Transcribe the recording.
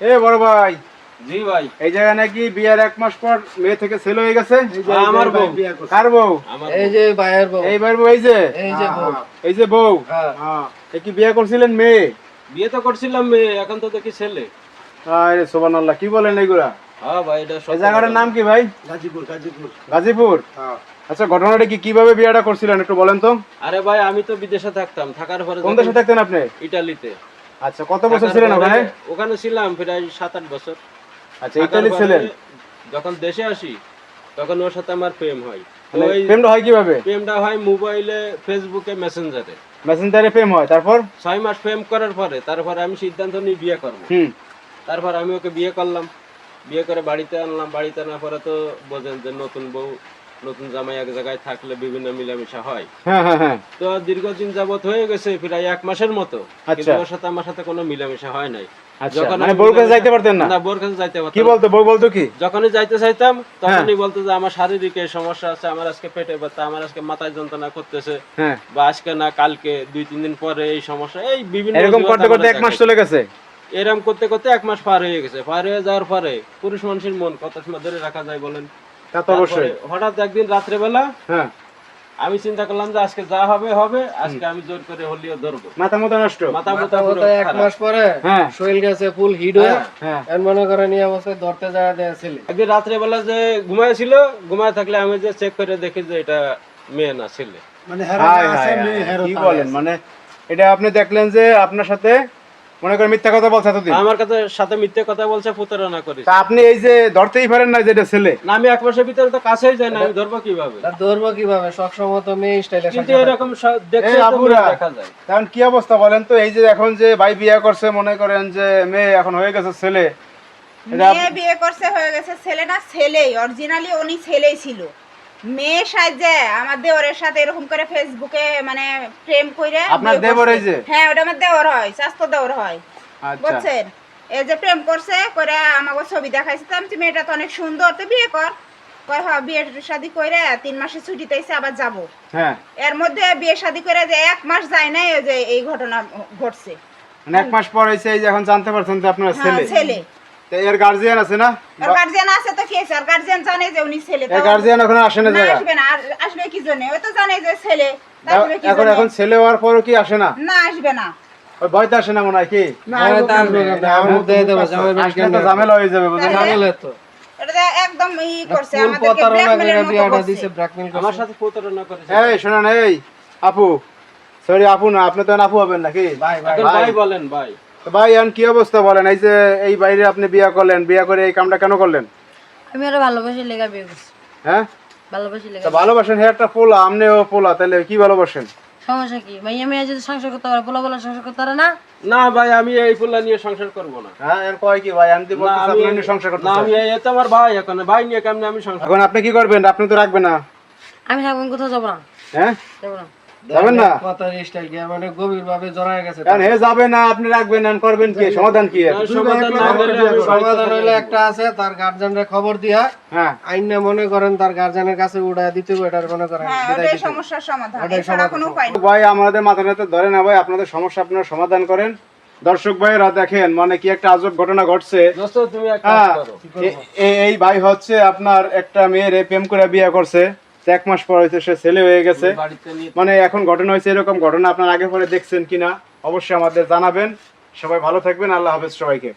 এ বড় ভাই জি ভাই। এই জায়গায় নাকি বিয়ের এক মাস পর মেয়ে থেকে ছেলে হয়ে গেছে? আমার বউ। কার বউ? এই যে ভাইয়ের বউ। এইবার বউ এই যে? এই যে বউ। এই যে বউ? হ্যাঁ। হ্যাঁ। কি বিয়ে করছিলেন মেয়ে? বিয়ে তো করছিলাম মেয়ে এখন তো দেখি ছেলে। আরে সোবান আল্লাহ কি বলেন এইগুলা হ্যাঁ ভাই এটা এই জায়গাটার নাম কি ভাই? গাজীপুর গাজীপুর। গাজীপুর? হ্যাঁ। আচ্ছা ঘটনাটা কি কীভাবে বিয়েটা করছিলেন একটু বলেন তো। আরে ভাই আমি তো বিদেশে থাকতাম থাকার পরে কোন দেশে থাকতেন আপনি? ইটালিতে। আচ্ছা কত বছর ছিলেন ওখানে? ওখানে ছিলাম প্রায় সাত আট বছর। আচ্ছা ইতালি ছিলেন? যখন দেশে আসি তখন ওর সাথে আমার প্রেম হয়। মানে প্রেমটা হয় কীভাবে? প্রেমটা হয় মোবাইলে ফেসবুকে মেসেঞ্জারে। মেসেঞ্জারে প্রেম হয় তারপর? ছয় মাস প্রেম করার পরে তারপরে আমি সিদ্ধান্ত নিই বিয়ে করব। তারপর আমি ওকে বিয়ে করলাম। বিয়ে করে বাড়িতে আনলাম। বাড়িতে আনার পরে তো বোঝেন যে নতুন বউ নতুন জামাই এক জায়গায় থাকলে বিভিন্ন মিলামিশা হয়। হ্যাঁ হ্যাঁ হ্যাঁ। তো দীর্ঘদিন যাবত হয়ে গেছে প্রায় এক মাসের মতো। আচ্ছা। কিন্তু ওর সাথে আমার সাথে কোনো মিলামিশা হয় নাই। যখন আমি বউর কাছে মিলামিশা- যাইতে পারতেন না? না বোর কাছে যাইতে কি বলতো বলতো কি? যখনই যাইতে চাইতাম। তখনই বলতো যে আমার শারীরিক সমস্যা আছে আমার আজকে পেটে ব্যথা আমার আজকে মাথায় যন্ত্রণা করতেছে। বা আজকে না কালকে দুই তিন দিন পরে এই সমস্যা এই বিভিন্ন এরকম করতে করতে এক মাস চলে গেছে? এরকম করতে করতে এক মাস পার হয়ে গেছে। পার হয়ে যাওয়ার পরে পুরুষ মানুষের মন কত সময় ধরে রাখা যায় বলেন? তা তো অবশ্যই। হঠাৎ একদিন রাত্রেবেলা হ্যাঁ। আমি চিন্তা করলাম যে আজকে যা হবে হবে। আজকে আমি জোর করে হলিও ধরবো। মাথা মতো নষ্ট। মাথা মতো এক মাস পরে হ্যাঁ। শরীর গেছে ফুল হিট হয়ে। হ্যাঁ এখন মনে করেন এই অবস্থায় ধরতে যাওয়া দেয় ছেলে একদিন রাত্রেবেলা যে ঘুমাইছিল ঘুমায় থাকলে আমি যে চেক করে দেখি যে এটা মেয়ে না ছেলে। মানে হেরো আছে মেয়ে হেরো কি বলেন মানে এটা আপনি দেখলেন যে আপনার সাথে মনে করেন মিথ্যা কথা বলছে এতদিন। আমার কাছে সাথে মিথ্যে কথা বলছে প্রতারণা করিস তা আপনি এই যে ধরতেই পারেন না যে এটা ছেলে। না আমি এক মাসের ভিতরে তো কাছেই যাই না আমি ধরবো কীভাবে? ধরবো কীভাবে? সবসময় তো মেয়ে স্টাইলে কিন্তু এরকম স- তো আপুরা। দেখা যায়। কারণ কি অবস্থা বলেন তো? এই যে এখন যে ভাই বিয়ে করছে মনে করেন যে মেয়ে এখন হয়ে গেছে ছেলে। মেয়ে বিয়ে করছে হয়ে গেছে ছেলে না ছেলেই অরিজিনালি উনি ছেলেই ছিল। মেয়ে সাজে আমার দেওরের সাথে এরকম করে ফেসবুকে মানে প্রেম করে আপনার দেওর করছে। এই যে? হ্যাঁ ওটা আমার দেওর হয় স্বাস্থ্য দেওর হয়। আচ্ছা। বুঝছেন? এই যে প্রেম করছে করে আমাকে ছবি দেখাইছে তো আমি মেয়েটা তো অনেক সুন্দর তো বিয়ে কর। কয় হ্যাঁ বিয়ে শাদি করে তিন মাসে ছুটিতে এসে আবার যাব। হ্যাঁ। এর মধ্যে বিয়ে শাদি করে যে এক মাস যায় নাই যে এই ঘটনা ঘটছে। মানে এক মাস পর এসে এই যে এখন জানতে পারছেন যে আপনার হ্যাঁ ছেলে। ছেলে। এর গার্জিয়ান আছে না? আর গার্জিয়ান আছে তো কি আর গার্জিয়ান জানে যে উনি ছেলে এর গার্জিয়ান এখন আসে না আসবে না আসবে কি জন্য? ওই তো জানে যে ছেলে এখন এখন ছেলে হওয়ার পরও কি আসে না? না আসবে না। ওই ভয়তে আসে না মনে হয় কি? হ্যাঁ, তা আসবে না, আমুক দিয়ে দেবো, জামাই বাড়ি আসলে কেন তো ঝামেলা হয়ে যাবে ঝামেলা তো। একদম ই করছে আমাদেরকে ব্ল্যাকমেলের মতো বিয়াটা করছে। দিছে ব্ল্যাকমেল আমার সাথে প্রতারণা করেছে। এই শোনেন এই আপু সরি আপু না আপনি তো আপু হবেন নাকি? ভাই বলেন ভাই। তো ভাই এখন কি অবস্থা বলেন? এই যে এই বাইরে আপনি বিয়ে করলেন বিয়ে করে এই কামটা কেন করলেন? আমি আরও ভালোবাসি লেগা বিয়ে করছি। হ্যাঁ? ভালোবাসি লেগা ভালোবাসেন হে একটা পোলা আমনেও পোলা তাহলে কি ভালোবাসেন? সমস্যা কি? মাইয়া মেয়ে যদি সংসার করতে পারে বলা বলা সংসার করতে পারে না? না ভাই আমি এই ফুলা নিয়ে সংসার করব না। হ্যাঁ এর কয় কি ভাই? আমি তো না বলতেছি আমি আপনি নিয়ে সংসার করতে না আমি এই- তো আমার ভাই এখন। ভাই নিয়ে কেমনে আমি সংসার এখন আপনি কি করবেন? আপনি তো রাখবেন না। আমি থাকব কোথাও যাব না। হ্যাঁ? যাব না। যাবেন না? কথার স্টাইল কি? মানে গভীর ভাবে জড়ায় গেছে কারণ হে যাবে না আপনি রাখবেন না করবেন কি? সমাধান কি। একটা আছে তার খবর দিয়া। হ্যাঁ। আইন না মনে করেন তার গার্জেনের কাছে উড়ায় দিতে এটার মনে করেন হ্যাঁ বিদায় ওটাই দিতে হবে। সমস্যার সমাধান এছাড়া কোনো উপায় নেই। ভাই আমাদের মাথা নাতে ধরে না ভাই আপনাদের সমস্যা আপনারা সমাধান করেন। দর্শক ভাইরা দেখেন মানে কি একটা আজব ঘটনা ঘটছে। হ্যাঁ এই ভাই হচ্ছে আপনার একটা মেয়ের প্রেম করে বিয়ে করছে। এক মাস পর হয়তো সে ছেলে হয়ে গেছে। মানে এখন ঘটনা হয়েছে এরকম ঘটনা আপনার আগে পরে দেখছেন কিনা অবশ্যই আমাদের জানাবেন। সবাই ভালো থাকবেন আল্লাহ হাফেজ সবাইকে।